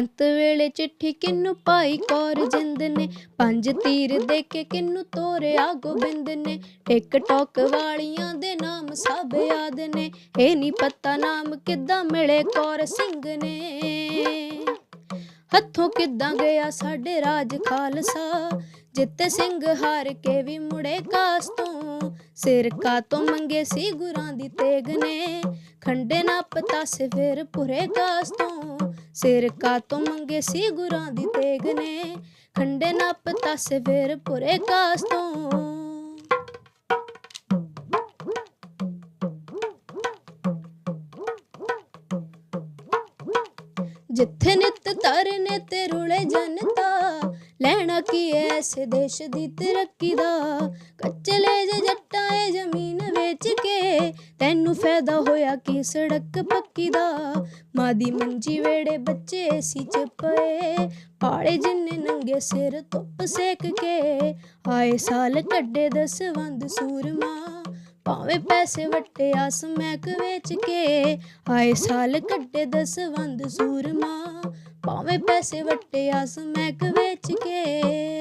ਅੰਤ ਵੇਲੇ ਚਿੱਠੀ ਕਿਨੂੰ ਪਾਈ? ਕੌਰ ਜਿੰਦ ਨੇ ਪੰਜ ਤੀਰ ਦੇ ਕੇ ਕਿਨੂੰ ਤੋਰਿਆ? ਗੋਬਿੰਦ ਨੇ ਟਿਕ ਟੋਕ ਵਾਲੀਆਂ ਦੇ ਨਾਮ ਸਭ ਯਾਦ ਨੇ। ਇਹ ਨਹੀਂ ਪਤਾ ਨਾਮ ਕਿੱਦਾਂ ਮਿਲੇ ਕੌਰ ਸਿੰਘ ਨੇ। ਹੱਥੋਂ ਕਿੱਦਾਂ ਗਿਆ ਸਾਡੇ ਰਾਜ ਖਾਲਸਾ? ਜਿੱਤੇ ਸਿੰਘ ਹਾਰ ਕੇ ਵੀ ਮੁੜੇ ਕਾਸ ਤੋਂ। ਸਿਰ ਕਾ ਤੋਂ ਮੰਗੇ ਸੀ ਗੁਰਾਂ ਦੀ ਤੇਗ ਨੇ। ਖੰਡੇ ਨਾ ਪਤਾ ਸੇ ਫਿਰ ਪੁਰੇ ਕਾਸ ਤੋਂ। ਸਿਰ ਕਾ ਤੋਂ ਮੰਗੇ ਸੀ ਗੁਰਾਂ ਦੀ ਤੇਗ ਨੇ, ਖੰਡੇ ਨਾ ਪਤਾ ਸੇ ਫਿਰ ਪੁਰੇ ਕਾਸ ਤੋਂ। ਜਿੱਥੇ ਨਿਤ ਤਰਨੇ ਤੇ ਰੁਲੇ ਜਨਤਾ, ਲੈਣਾ ਕੀ ਐ ਐਸੇ ਦੇਸ਼ ਦੀ ਤਰੱਕੀ ਦਾ? ਤੈਨੂੰ ਫਾਇਦਾ ਹੋਇਆ ਕਿ ਸੜਕ ਪੱਕੀ ਦਾ? ਮਾਂ ਦੀ ਮੰਜੀ ਵੇੜੇ ਬੱਚੇ ਸੀ ਚ ਪਏ ਪਾੜੇ ਜਿੰਨੇ ਨੰਗੇ ਸਿਰ ਧੁੱਪ ਸੇਕ ਕੇ। ਆਏ ਸਾਲ ਕੱਢੇ ਦਸਵੰਦ ਸੂਰਮਾ। ਭਾਵੇਂ ਪੈਸੇ ਵੱਟੇ ਆਸ ਮਹਿਕ ਵੇਚ ਕੇ। ਆਏ ਸਾਲ ਕੱਢੇ ਦਸਵੰਦ ਸੂਰਮਾ। ਭਾਵੇਂ ਪੈਸੇ ਵੱਟੇ ਆਸ ਮੈਕ ਵੇਚ ਕੇ।